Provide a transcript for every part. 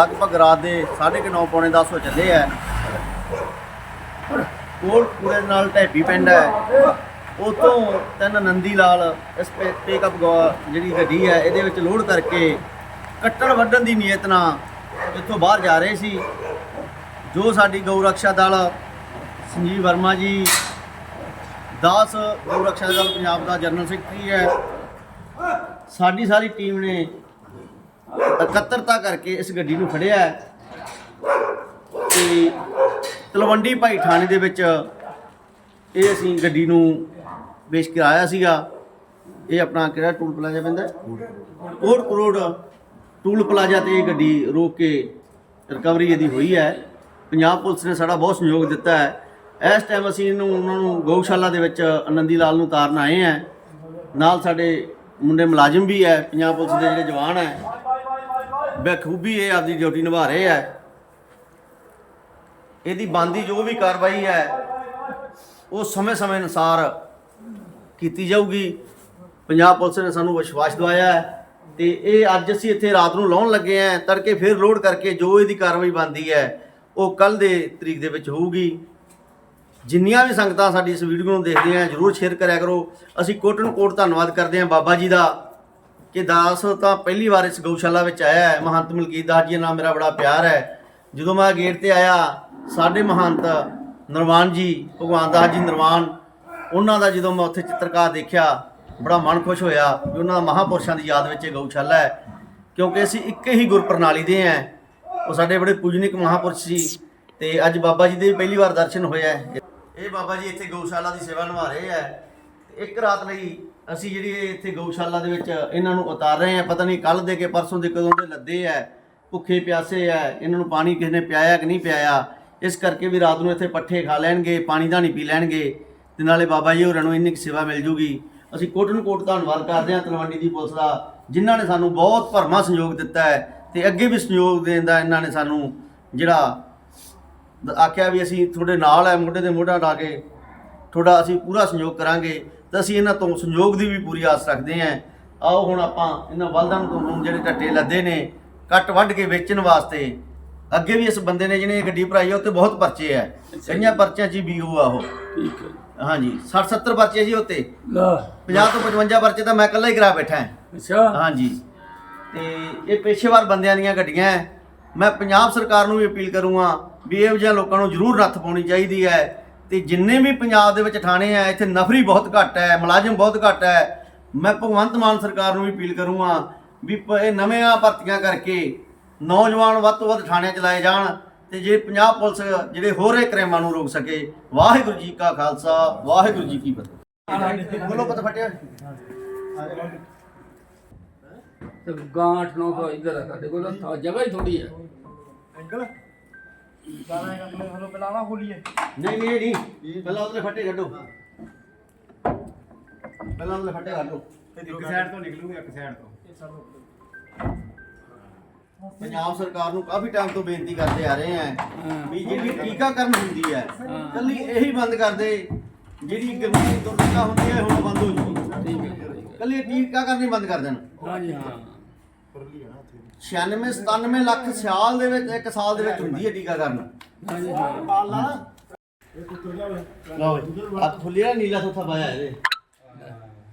ਲਗਭਗ ਰਾਤ ਦੇ 9:30 ਪੌਣੇ 10 ਹੋ ਚੱਲੇ ਆ। ਕੋਲ ਪੂਰੇ ਨਾਲ ਢੈਪੀ ਪਿੰਡ ਹੈ। ਉਤੋਂ ਤਿੰਨ ਨੰਦੀ ਲਾਲ ਇਸ ਪਿਕਅਪ ਜਿਹੜੀ ਗੱਡੀ ਹੈ, ਇਹਦੇ ਵਿੱਚ ਲੋਡ ਕਰਕੇ ਕੱਟਣ ਵੱਢਣ ਦੀ ਨੀਅਤ ਨਾਲ ਇੱਥੋਂ ਬਾਹਰ ਜਾ ਰਹੇ ਸੀ, ਜੋ ਸਾਡੀ ਗਊ ਰਕਸ਼ਾ ਦਲ ਸੰਜੀਵ ਵਰਮਾ ਜੀ, ਦਾਸ ਗਊ ਰਕਸ਼ਾ ਦਲ ਪੰਜਾਬ ਦਾ ਜਨਰਲ ਸੈਕਟਰੀ ਹੈ। ਸਾਡੀ ਸਾਰੀ ਟੀਮ ਨੇ ਇਕੱਤਰਤਾ ਕਰਕੇ ਇਸ ਗੱਡੀ ਨੂੰ ਫੜਿਆ ਹੈ। ਤੇ ਤਲਵੰਡੀ ਭਾਈ ਥਾਣੇ ਦੇ ਵਿੱਚ ਇਹ ਅਸੀਂ ਗੱਡੀ ਨੂੰ ਪੇਸ਼ ਕਰਾਇਆ ਸੀਗਾ। ਇਹ ਆਪਣਾ ਕਿਹੜਾ ਟੂਲ ਪਲਾਜ਼ਾ ਪੈਂਦਾ? ਕੋਟ ਕਰੋੜ ਟੂਲ ਪਲਾਜ਼ਾ ਤੇ ਇਹ ਗੱਡੀ ਰੋਕ ਕੇ ਰਿਕਵਰੀ ਇਹਦੀ ਹੋਈ ਹੈ। ਪੰਜਾਬ ਪੁਲਿਸ ਨੇ ਸਾਡਾ ਬਹੁਤ ਸਹਿਯੋਗ ਦਿੱਤਾ ਹੈ। ਇਸ ਟਾਈਮ ਅਸੀਂ ਇਹਨੂੰ, ਉਹਨਾਂ ਨੂੰ ਗਊਸ਼ਾਲਾ ਦੇ ਵਿੱਚ ਆਨੰਦੀ ਲਾਲ ਨੂੰ ਤਾਰਨ ਆਏ ਹਾਂ। ਨਾਲ ਸਾਡੇ ਮੁੰਡੇ ਮੁਲਾਜ਼ਮ ਵੀ ਹੈ, ਪੰਜਾਬ ਪੁਲਿਸ ਦੇ ਜਿਹੜੇ ਜਵਾਨ ਹੈ ਬਖੂਬੀ ਇਹ ਆਪਦੀ ਡਿਊਟੀ ਨਿਭਾ ਰਹੇ ਹੈ ਇਹਦੀ ਬੰਦੀ ਜੋ ਵੀ ਕਾਰਵਾਈ ਹੈ, ਉਹ ਸਮੇਂ-ਸਮੇਂ ਅਨੁਸਾਰ ਕੀਤੀ ਜਾਊਗੀ। ਪੰਜਾਬ ਪੁਲਿਸ ਨੇ ਸਾਨੂੰ ਵਿਸ਼ਵਾਸ ਦਿਵਾਇਆ ਹੈ ਤੇ ਇਹ ਅੱਜ ਅਸੀਂ ਇੱਥੇ ਰਾਤ ਨੂੰ ਲਾਉਣ ਲੱਗੇ ਆਂ ਤੜਕੇ ਫਿਰ ਲੋਡ ਕਰਕੇ ਜੋ ਇਹਦੀ ਕਾਰਵਾਈ ਬੰਦੀ ਹੈ, ਉਹ ਕੱਲ ਦੇ ਤਰੀਕ ਦੇ ਵਿੱਚ ਹੋਊਗੀ। ਜਿੰਨੀਆਂ ਵੀ ਸੰਗਤਾਂ ਸਾਡੀ ਇਸ ਵੀਡੀਓ ਨੂੰ ਦੇਖਦੇ ਆ, ਜਰੂਰ ਸ਼ੇਅਰ ਕਰਿਆ ਕਰੋ। ਅਸੀਂ ਕੋਟਨ ਕੋਟ ਧੰਨਵਾਦ ਕਰਦੇ ਹਾਂ ਬਾਬਾ ਜੀ ਦਾ। ਕਿ ਦਾਸ ਤਾਂ ਪਹਿਲੀ ਵਾਰ ਇਸ ਗਊਸ਼ਾਲਾ ਵਿੱਚ ਆਇਆ ਹੈ। ਮਹੰਤ ਮਲਕੀਤ ਦਾਸ ਜੀ ਨਾਲ ਮੇਰਾ ਬੜਾ ਪਿਆਰ ਹੈ। ਜਦੋਂ ਮੈਂ ਗੇਟ ਤੇ ਆਇਆ, ਸਾਡੇ ਮਹੰਤ ਨਰਵਾਨ ਜੀ, ਭਗਵਾਨ ਦਾਸ ਜੀ ਨਰਵਾਨ, ਉਹਨਾਂ ਦਾ ਜਦੋਂ ਮੈਂ ਉੱਥੇ ਚਿੱਤਰਕਾਰ ਦੇਖਿਆ, ਬੜਾ ਮਨ ਖੁਸ਼ ਹੋਇਆ ਵੀ ਉਹਨਾਂ ਦਾ ਮਹਾਪੁਰਸ਼ਾਂ ਦੀ ਯਾਦ ਵਿੱਚ ਇਹ ਗਊਸ਼ਾਲਾ ਹੈ। ਕਿਉਂਕਿ ਅਸੀਂ ਇੱਕ ਹੀ ਗੁਰ ਪ੍ਰਣਾਲੀ ਦੇ ਹਾਂ। ਉਹ ਸਾਡੇ ਬੜੇ ਪੂਜਨਿਕ ਮਹਾਪੁਰਸ਼ ਸੀ ਤੇ ਅੱਜ ਬਾਬਾ ਜੀ ਦੇ ਪਹਿਲੀ ਵਾਰ ਦਰਸ਼ਨ ਹੋਇਆ ਹੈ। ਇਹ ਬਾਬਾ ਜੀ ਇੱਥੇ ਗਊਸ਼ਾਲਾ ਦੀ ਸੇਵਾ ਨਿਭਾ ਰਹੇ ਹੈ। ਇੱਕ ਰਾਤ ਲਈ ਅਸੀਂ ਜਿਹੜੀ ਇਹ ਇੱਥੇ ਗਊਸ਼ਾਲਾ ਦੇ ਵਿੱਚ ਇਹਨਾਂ ਨੂੰ ਉਤਾਰ ਰਹੇ ਹਾਂ। ਪਤਾ ਨਹੀਂ ਕੱਲ ਦੇ ਕੇ ਪਰਸੋਂ ਦੇ ਕਦੋਂ ਦੇ ਲੱਦੇ ਹੈ ਭੁੱਖੇ ਪਿਆਸੇ ਹੈ ਇਹਨਾਂ ਨੂੰ ਪਾਣੀ ਕਿਸੇ ਨੇ ਪਿਆਇਆ ਕਿ ਨਹੀਂ ਪਿਆਇਆ। ਇਸ ਕਰਕੇ ਵੀ ਰਾਤ ਨੂੰ ਇੱਥੇ ਪੱਠੇ ਖਾ ਲੈਣਗੇ, ਪਾਣੀ ਦਾ ਨਹੀਂ ਪੀ ਲੈਣਗੇ। ਤੇ ਨਾਲੇ ਬਾਬਾ ਜੀ ਹੋਰਾਂ ਨੂੰ ਇੰਨੀ ਕੁ ਸੇਵਾ ਮਿਲ ਜੂਗੀ। ਅਸੀਂ ਕੋਟ ਨੂੰ ਕੋਟ ਧੰਨਵਾਦ ਕਰਦੇ ਹਾਂ ਤਲਵੰਡੀ ਦੀ ਪੁਲਿਸ ਦਾ, ਜਿਨ੍ਹਾਂ ਨੇ ਸਾਨੂੰ ਬਹੁਤ ਭਰਮਾ ਸਹਿਯੋਗ ਦਿੱਤਾ ਹੈ। ਤੇ ਅੱਗੇ ਵੀ ਸਹਿਯੋਗ ਦੇਣ ਦਾ ਇਹਨਾਂ ਨੇ ਸਾਨੂੰ ਜਿਹੜਾ ਆਖਿਆ ਵੀ ਅਸੀਂ ਤੁਹਾਡੇ ਨਾਲ ਹੈ, ਮੋਢੇ ਤੇ ਮੋਢਾ ਲਾ ਕੇ ਤੁਹਾਡਾ ਅਸੀਂ ਪੂਰਾ ਸਹਿਯੋਗ ਕਰਾਂਗੇ ਤਾਂ ਅਸੀਂ ਇਹਨਾਂ ਤੋਂ ਸਹਿਯੋਗ ਦੀ ਵੀ ਪੂਰੀ ਆਸ ਰੱਖਦੇ ਹਾਂ। ਆਓ ਹੁਣ ਆਪਾਂ ਇਹਨਾਂ ਬਲਦਾਂ ਨੂੰ ਤੋਂ ਜਿਹੜੇ ਟੱਟੇ ਲੱਦੇ ਨੇ ਕੱਟ ਵੱਢ ਕੇ ਵੇਚਣ ਵਾਸਤੇ ਅੱਗੇ ਵੀ ਇਸ ਬੰਦੇ ਨੇ ਜਿਹਨੇ ਇਹ ਗੱਡੀ ਭਰਾਈ ਆ ਉੱਤੇ ਬਹੁਤ ਪਰਚੇ ਆ। ਕਈਆਂ ਪਰਚਿਆਂ 'ਚ ਬੀਓ ਆ ਉਹ। ਠੀਕ ਹੈ ਹਾਂਜੀ 60 70 ਪਰਚੇ ਜੀ ਉੱਤੇ ਲਾ 50 ਤੋਂ 55 ਪਰਚੇ ਤਾਂ ਮੈਂ ਇਕੱਲਾ ਹੀ ਕਰਾ ਬੈਠਾ ਅੱਛਾ। ਹਾਂਜੀ। ਤੇ ਇਹ ਪੇਸ਼ੇਵਰ ਬੰਦਿਆਂ ਦੀਆਂ ਗੱਡੀਆਂ ਹੈ ਮੈਂ ਪੰਜਾਬ ਸਰਕਾਰ ਨੂੰ ਵੀ ਅਪੀਲ ਕਰੂੰਗਾ ਵੀ ਇਹੋ ਜਿਹੇ ਲੋਕਾਂ ਨੂੰ ਜ਼ਰੂਰ ਨੱਥ ਪਾਉਣੀ ਚਾਹੀਦੀ ਹੈ ਤੇ ਜਿੰਨੇ ਵੀ ਪੰਜਾਬ ਦੇ ਵਿੱਚ ਥਾਣੇ ਆ ਇੱਥੇ ਨਫਰੀ ਬਹੁਤ ਘੱਟ ਹੈ ਮੁਲਾਜ਼ਮ ਬਹੁਤ ਘੱਟ ਹੈ। ਮੈਂ ਭਗਵੰਤ ਮਾਨ ਸਰਕਾਰ ਨੂੰ ਵੀ ਅਪੀਲ ਕਰੂੰਗਾ ਵੀ ਇਹ ਨਵੀਆਂ ਭਰਤੀਆਂ ਕਰਕੇ ਨੌਜਵਾਨ ਵੱਧ ਤੋਂ ਵੱਧ ਥਾਣਿਆਂ 'ਚ ਲਾਏ ਜਾਣ ਤੇ ਜੇ ਪੰਜਾਬ ਪੁਲਿਸ ਜਿਹੜੇ ਹੋਰ ਇਹ ਕ੍ਰਾਈਮਾਂ ਨੂੰ ਰੋਕ ਸਕੇ। ਵਾਹਿਗੁਰੂ ਜੀ ਕਾ ਖਾਲਸਾ ਵਾਹਿਗੁਰੂ ਜੀ ਕੀ ਫਤਿਹ। ਬੋਲੋ ਪਤਾ ਫਟਿਆ। ਤੇ ਗਾਂਠ ਨੋ ਕੋ ਇਧਰ ਸਾਡੇ ਕੋਲ ਤਾਂ ਜਗ੍ਹਾ ਹੀ ਥੋੜੀ ਹੈ। ਅੰਕਲ ਗਾਣਾ ਅਗਲੇ ਵੱਲੋਂ ਬੁਲਾਵਾ ਖੋਲੀਏ। ਨਹੀਂ ਨਹੀਂ ਨਹੀਂ। ਪਹਿਲਾਂ ਉਹਦੇ ਫੱਟੇ ਕੱਢੋ। ਪਹਿਲਾਂ ਉਹਦੇ ਫੱਟੇ ਕੱਢੋ। ਇੱਕ ਸਾਈਡ ਤੋਂ ਨਿਕਲੂਗਾ ਇੱਕ ਸਾਈਡ ਤੋਂ। ਪੰਜਾਬ ਸਰਕਾਰ ਨੂੰ ਕਾਫੀ ਟਾਈਮ ਤੋਂ ਬੇਨਤੀ ਕਰਦੇ ਆ ਰਹੇ ਆ। ਵੀ ਜਿਹੜੀ ਟੀਕਾਕਰਨ ਹੁੰਦੀ ਹੈ ਕੱਲੀ ਇਹੀ ਬੰਦ ਕਰ ਦੇ। ਜਿਹੜੀ ਗੰਭੀਰ ਦੁਰਘਟਨਾ ਹੁੰਦੀ ਹੈ ਹੁਣ ਬੰਦ ਹੋ ਜੂਗੀ। ਠੀਕ ਹੈ ਠੀਕ ਹੈ। ਕੱਲੀ ਟੀਕਾਕਰਨ ਹੀ ਬੰਦ ਕਰ ਦੇਣ। ਹਾਂਜੀ ਹਾਂ। 96 97 ਲੱਖ ਸਾਲ ਦੇ ਵਿੱਚ ਇੱਕ ਸਾਲ ਦੇ ਵਿੱਚ ਹੁੰਦੀ ਹੈ ਟੀਕਾਕਰਨ ਹਾਂਜੀ ਹਾਂ। ਲਓ ਅੱਖ ਖੁੱਲੀ ਆ ਨੀਲਾ ਸੋਥਾ ਪਾਇਆ ਇਹਦੇ।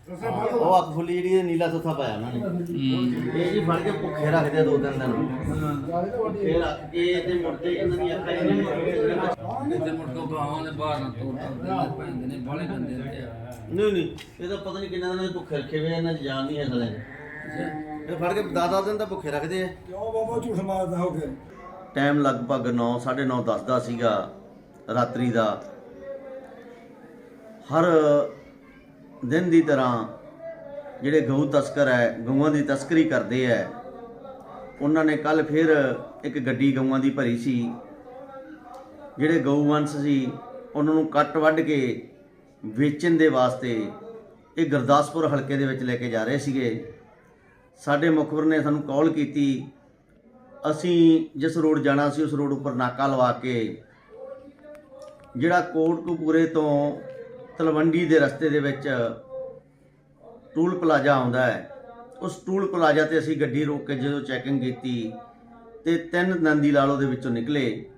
ਉਹ ਅੱਖ ਖੁੱਲੀ ਜਿਹੜੀ ਇਹ ਨੀਲਾ ਸੋਥਾ ਪਾਇਆ ਉਹਨਾਂ ਨੇ। ਇਹ ਜੀ ਫੜ ਕੇ ਭੁੱਖੇ ਰੱਖਦੇ ਆ ਦੋ ਤਿੰਨ ਦਿਨ। ਫੇਰ ਰੱਖ ਕੇ ਤੇ ਮੁੜਦੇ ਇਹਨਾਂ ਦੀ ਅੱਖਾਂ ਇਹਨਾਂ ਦੀਆਂ ਇੱਧਰ ਮੁੜ ਕੇ ਗਾਵਾਂ ਦੇ ਬਾਹਰ ਨਾ ਤੋੜ ਤੋੜ ਪੈਂਦੇ ਨੇ ਬਾਲੇ ਗੰਦੇ ਹੁੰਦੇ ਆ ਨਹੀਂ ਨਹੀਂ ਇਹ ਤਾਂ ਪਤਾ ਨਹੀਂ ਕਿੰਨਾ ਦਿਨਾਂ ਦੇ ਭੁੱਖੇ ਰੱਖੇ ਹੋਏ ਆ, ਇਹਨਾਂ ਦੀ ਜਾਨ ਨਹੀਂ ਹੈ ਸਾਲੇ ਇਹ ਫੜ ਕੇ ਦਾਦਾ ਦਿਨ ਤਾਂ ਭੁੱਖੇ ਰੱਖਦੇ ਆ। ਕਿਉਂ ਬਾਬਾ ਝੂਠ ਮਾਰਦਾ ਹੋ ਫਿਰ ਟਾਈਮ ਲਗਭਗ 9 9:30 10 ਦਾ ਸੀਗਾ ਰਾਤਰੀ ਦਾ। ਹਰ ਦਿਨ ਦੀ ਤਰ੍ਹਾਂ ਜਿਹੜੇ ਗਊ ਤਸਕਰ ਹੈ ਗਊਆਂ ਦੀ ਤਸਕਰੀ ਕਰਦੇ ਹੈ ਉਹਨਾਂ ਨੇ ਕੱਲ ਫਿਰ ਇੱਕ ਗੱਡੀ ਗਊਆਂ ਦੀ ਭਰੀ ਸੀ। ਜਿਹੜੇ ਗਊ ਵੰਸ਼ ਸੀ ਉਹਨਾਂ ਨੂੰ ਕੱਟ ਵੱਢ ਕੇ ਵੇਚਣ ਦੇ ਵਾਸਤੇ ਇਹ ਗੁਰਦਾਸਪੁਰ ਹਲਕੇ ਦੇ ਵਿੱਚ ਲੈ ਕੇ ਜਾ ਰਹੇ ਸੀਗੇ। ਸਾਡੇ ਮੁਖਬਰ ਨੇ ਸਾਨੂੰ ਕਾਲ ਕੀਤੀ। ਅਸੀਂ ਜਿਸ ਰੋਡ ਜਾਣਾ ਸੀ, ਉਸ ਰੋਡ ਉੱਪਰ ਨਾਕਾ ਲਵਾ ਕੇ ਜਿਹੜਾ ਕੋਟਕਪੂਰੇ ਤੋਂ ਤਲਵੰਡੀ ਦੇ ਰਸਤੇ ਦੇ ਵਿੱਚ ਟੂਲ ਪਲਾਜ਼ਾ ਆਉਂਦਾ ਹੈ, ਉਸ ਟੂਲ ਪਲਾਜ਼ਾ ਤੇ ਅਸੀਂ ਗੱਡੀ ਰੋਕ ਕੇ ਜਦੋਂ ਚੈਕਿੰਗ ਕੀਤੀ ਤੇ ਤਿੰਨ ਨੰਦੀ ਲਾਲ ਉਹਦੇ ਵਿੱਚੋਂ ਨਿਕਲੇ।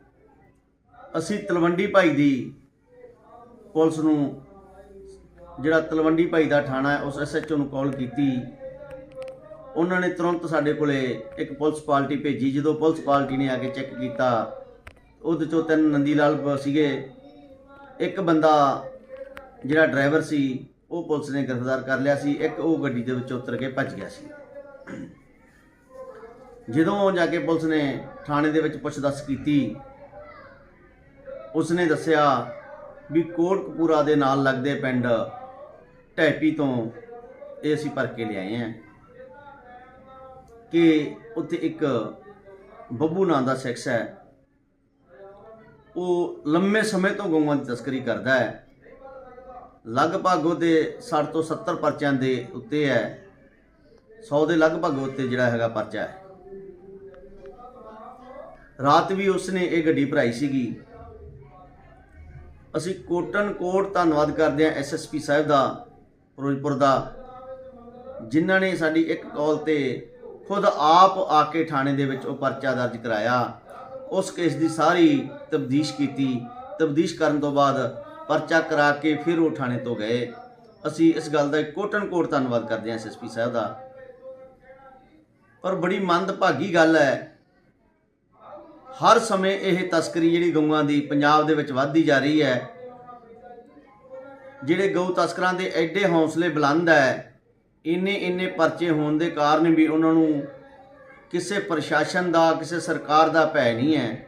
ਅਸੀਂ ਤਲਵੰਡੀ ਭਾਈ ਦੀ ਪੁਲਿਸ ਨੂੰ, ਜਿਹੜਾ ਤਲਵੰਡੀ ਭਾਈ ਦਾ ਥਾਣਾ ਹੈ, ਉਸ ਐਸਐਚਓ ਨੂੰ ਕਾਲ ਕੀਤੀ। ਉਹਨਾਂ ਨੇ ਤੁਰੰਤ ਸਾਡੇ ਕੋਲੇ ਇੱਕ ਪੁਲਿਸ ਪਾਰਟੀ ਭੇਜੀ। ਜਦੋਂ ਪੁਲਿਸ ਪਾਰਟੀ ਨੇ ਆ ਕੇ ਚੈੱਕ ਕੀਤਾ, ਉਹਦੇ ਚੋਂ ਤਿੰਨ ਨੰਦੀ ਲਾਲ ਸੀਗੇ। ਇੱਕ ਬੰਦਾ ਜਿਹੜਾ ਡਰਾਈਵਰ ਸੀ, ਉਹ ਪੁਲਿਸ ਨੇ ਗ੍ਰਿਫਤਾਰ ਕਰ ਲਿਆ ਸੀ। ਇੱਕ ਉਹ ਗੱਡੀ ਦੇ ਵਿੱਚੋਂ ਉਤਰ ਕੇ ਭੱਜ ਗਿਆ ਸੀ। ਜਦੋਂ ਜਾ ਕੇ ਪੁਲਿਸ ਨੇ ਥਾਣੇ ਦੇ ਵਿੱਚ ਪੁੱਛਦਛ ਕੀਤੀ, ਉਸਨੇ ਦੱਸਿਆ ਵੀ ਕੋਟਕਪੂਰਾ ਦੇ ਨਾਲ ਲੱਗਦੇ ਪਿੰਡ ਢੈਪੀ ਤੋਂ ਇਹ ਅਸੀਂ ਭਰ ਕੇ ਲਿਆਏ ਹਾਂ ਕਿ ਉੱਥੇ ਇੱਕ ਬੱਬੂ ਨਾਂ ਦਾ ਸ਼ਖਸ ਹੈ। ਉਹ ਲੰਮੇ ਸਮੇਂ ਤੋਂ ਗਊਆਂ ਦੀ ਤਸਕਰੀ ਕਰਦਾ ਹੈ। ਲਗਭਗ ਉਹਦੇ 60 ਤੋਂ 70 ਪਰਚਿਆਂ ਦੇ ਉੱਤੇ ਹੈ। 100 ਦੇ ਲਗਭਗ ਉੱਤੇ ਜਿਹੜਾ ਹੈਗਾ ਪਰਚਾ ਹੈ। ਰਾਤ ਵੀ ਉਸਨੇ ਇਹ ਗੱਡੀ ਭਰਾਈ ਸੀਗੀ। ਅਸੀਂ ਕੋਟਨ ਕੋਟ ਧੰਨਵਾਦ ਕਰਦੇ ਹਾਂ ਐਸਐਸਪੀ ਸਾਹਿਬ ਦਾ, ਫਿਰੋਜ਼ਪੁਰ ਦਾ, ਜਿਨ੍ਹਾਂ ਨੇ ਸਾਡੀ ਇੱਕ ਕਾਲ ਤੇ ਖੁਦ ਆਪ ਆ ਕੇ ਥਾਣੇ ਦੇ ਵਿੱਚ ਉਹ ਪਰਚਾ ਦਰਜ ਕਰਾਇਆ। ਉਸ ਕੇਸ ਦੀ ਸਾਰੀ ਤਬਦੀਸ਼ ਕੀਤੀ। ਤਬਦੀਸ਼ ਕਰਨ ਤੋਂ ਬਾਅਦ ਪਰਚਾ ਕਰਾ ਕੇ ਫਿਰ ਉਹ ਥਾਣੇ ਤੋਂ ਗਏ। ਅਸੀਂ ਇਸ ਗੱਲ ਦਾ ਕੋਟਨ ਕੋਟ ਧੰਨਵਾਦ ਕਰਦੇ ਹਾਂ ਐਸਐਸਪੀ ਸਾਹਿਬ ਦਾ। ਪਰ ਬੜੀ ਮੰਦਭਾਗੀ ਗੱਲ ਹੈ। ਹਰ ਸਮੇਂ ਇਹ ਤਸਕਰੀ ਜਿਹੜੀ ਗਊਆਂ ਦੀ ਪੰਜਾਬ ਦੇ ਵਿੱਚ ਵੱਧਦੀ ਜਾ ਰਹੀ ਹੈ, ਜਿਹੜੇ ਗਊ ਤਸਕਰਾਂ ਦੇ ਐਡੇ ਹੌਸਲੇ ਬੁਲੰਦ ਹੈ ਇੰਨੇ ਇੰਨੇ ਪਰਚੇ ਹੋਣ ਦੇ ਕਾਰਨ ਵੀ ਉਹਨਾਂ ਨੂੰ ਕਿਸੇ ਪ੍ਰਸ਼ਾਸਨ ਦਾ, ਕਿਸੇ ਸਰਕਾਰ ਦਾ ਭੈ ਨਹੀਂ ਹੈ।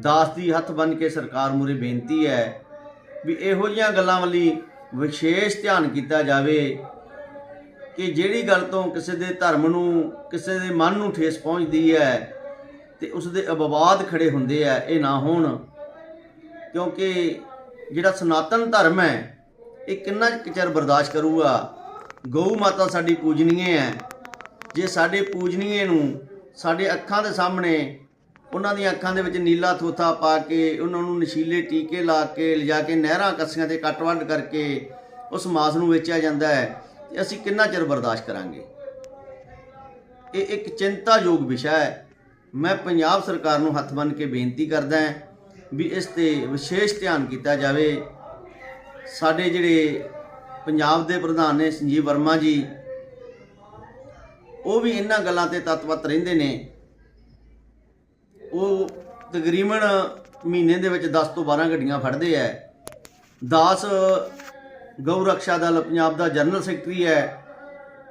ਦਾਸ ਦੀ ਹੱਥ ਬੰਨ ਕੇ ਸਰਕਾਰ ਮੂਰੇ ਬੇਨਤੀ ਹੈ ਵੀ ਇਹੋ ਜਿਹੀਆਂ ਗੱਲਾਂ ਵਾਲੀ ਵਿਸ਼ੇਸ਼ ਧਿਆਨ ਕੀਤਾ ਜਾਵੇ ਕਿ ਜਿਹੜੀ ਗੱਲ ਤੋਂ ਕਿਸੇ ਦੇ ਧਰਮ ਨੂੰ, ਕਿਸੇ ਦੇ ਮਨ ਨੂੰ ਠੇਸ ਪਹੁੰਚਦੀ ਹੈ ਤੇ ਉਸ ਦੇ ਅਬਵਾਦ ਖੜੇ ਹੁੰਦੇ ਆ, ਇਹ ਨਾ ਹੋਣ। ਕਿਉਂਕਿ ਜਿਹੜਾ ਸਨਾਤਨ ਧਰਮ ਹੈ, ਇਹ ਕਿੰਨਾ ਕੁ ਚਿਰ ਬਰਦਾਸ਼ਤ ਕਰੂਗਾ? ਗਊ ਮਾਤਾ ਸਾਡੀ ਪੂਜਨੀਏ ਹੈ। ਜੇ ਸਾਡੇ ਪੂਜਨੀਏ ਨੂੰ ਸਾਡੇ ਅੱਖਾਂ ਦੇ ਸਾਹਮਣੇ ਉਹਨਾਂ ਦੀਆਂ ਅੱਖਾਂ ਦੇ ਵਿੱਚ ਨੀਲਾ ਥੋਥਾ ਪਾ ਕੇ, ਉਹਨਾਂ ਨੂੰ ਨਸ਼ੀਲੇ ਟੀਕੇ ਲਾ ਕੇ, ਲਿਜਾ ਕੇ ਨਹਿਰਾਂ ਕੱਸੀਆਂ ਤੇ ਕੱਟ ਵੱਢ ਕਰਕੇ ਉਸ ਮਾਸ ਨੂੰ ਵੇਚਿਆ ਜਾਂਦਾ ਹੈ, ਤੇ ਅਸੀਂ ਕਿੰਨਾ ਚਿਰ ਬਰਦਾਸ਼ਤ ਕਰਾਂਗੇ? ਇਹ ਇੱਕ ਚਿੰਤਾਯੋਗ ਵਿਸ਼ਾ ਹੈ। ਮੈਂ ਪੰਜਾਬ ਸਰਕਾਰ ਨੂੰ ਹੱਥ ਬੰਨ੍ਹ ਕੇ ਬੇਨਤੀ ਕਰਦਾ ਹਾਂ ਵੀ ਇਸ ਤੇ ਵਿਸ਼ੇਸ਼ ਧਿਆਨ ਕੀਤਾ ਜਾਵੇ। ਸਾਡੇ ਜਿਹੜੇ ਪੰਜਾਬ ਦੇ ਪ੍ਰਧਾਨ ਨੇ ਸੰਜੀਵ ਵਰਮਾ ਜੀ ਉਹ ਵੀ ਇਹਨਾਂ ਗੱਲਾਂ ਤੇ ਤਤਵਤ ਰਹਿੰਦੇ ਨੇ। ਉਹ ਤਕਰੀਬਨ ਮਹੀਨੇ ਦੇ ਵਿੱਚ 10 ਤੋਂ 12 ਗੱਡੀਆਂ ਫੜਦੇ ਐ। ਦਾਸ ਗਊ ਰਕਸ਼ਾ ਦਲ ਪੰਜਾਬ ਦਾ ਜਨਰਲ ਸੈਕਟਰੀ ਹੈ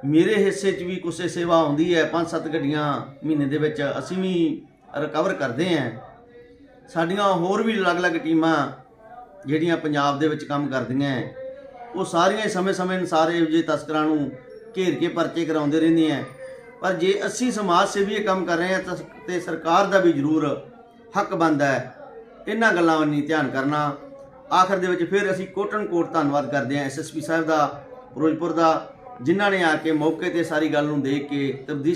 ਮੇਰੇ ਹਿੱਸੇ 'ਚ ਵੀ ਕੁਛ ਸੇਵਾ ਆਉਂਦੀ ਹੈ 5-7 ਗੱਡੀਆਂ ਮਹੀਨੇ ਦੇ ਵਿੱਚ ਅਸੀਂ ਵੀ ਰਿਕਵਰ ਕਰਦੇ ਆਂ ਸਾਡੀਆਂ ਹੋਰ ਵੀ ਅਲੱਗ-ਅਲੱਗ ਟੀਮਾਂ ਜਿਹੜੀਆਂ ਪੰਜਾਬ ਦੇ ਵਿੱਚ ਕੰਮ ਕਰਦੀਆਂ ਹੈ, ਉਹ ਸਾਰੀਆਂ ਸਮੇਂ-ਸਮੇਂ ਅਨੁਸਾਰ ਇਹੋ ਜਿਹੇ ਤਸਕਰਾਂ ਨੂੰ ਘੇਰ ਕੇ ਪਰਚੇ ਕਰਾਉਂਦੇ ਰਹਿੰਦੇ ਰਹਿੰਦੀਆਂ ਪਰ ਜੇ ਅਸੀਂ ਸਮਾਜ ਸੇਵੀ ਇਹ ਕੰਮ ਕਰ ਰਹੇ ਹਾਂ ਤਾਂ ਤੇ ਸਰਕਾਰ ਦਾ ਵੀ ਜ਼ਰੂਰ ਹੱਕ ਬਣਦਾ ਹੈ। ਇਹਨਾਂ ਗੱਲਾਂ ਵੱਲ ਨਹੀਂ ਧਿਆਨ ਕਰਨਾ। ਆਖਰ ਦੇ ਵਿੱਚ ਫਿਰ ਅਸੀਂ ਕੋਟਨ ਕੋਟ ਧੰਨਵਾਦ ਕਰਦੇ ਹਾਂ ਐਸਐਸਪੀ ਸਾਹਿਬ ਦਾ, ਫਿਰੋਜ਼ਪੁਰ ਦਾ, ਜਿਨ੍ਹਾਂ ਨੇ ਆ ਕੇ ਮੌਕੇ ਤੇ ਸਾਰੀ ਗੱਲ ਨੂੰ ਦੇਖ ਕੇ ਤਬਦੀਲ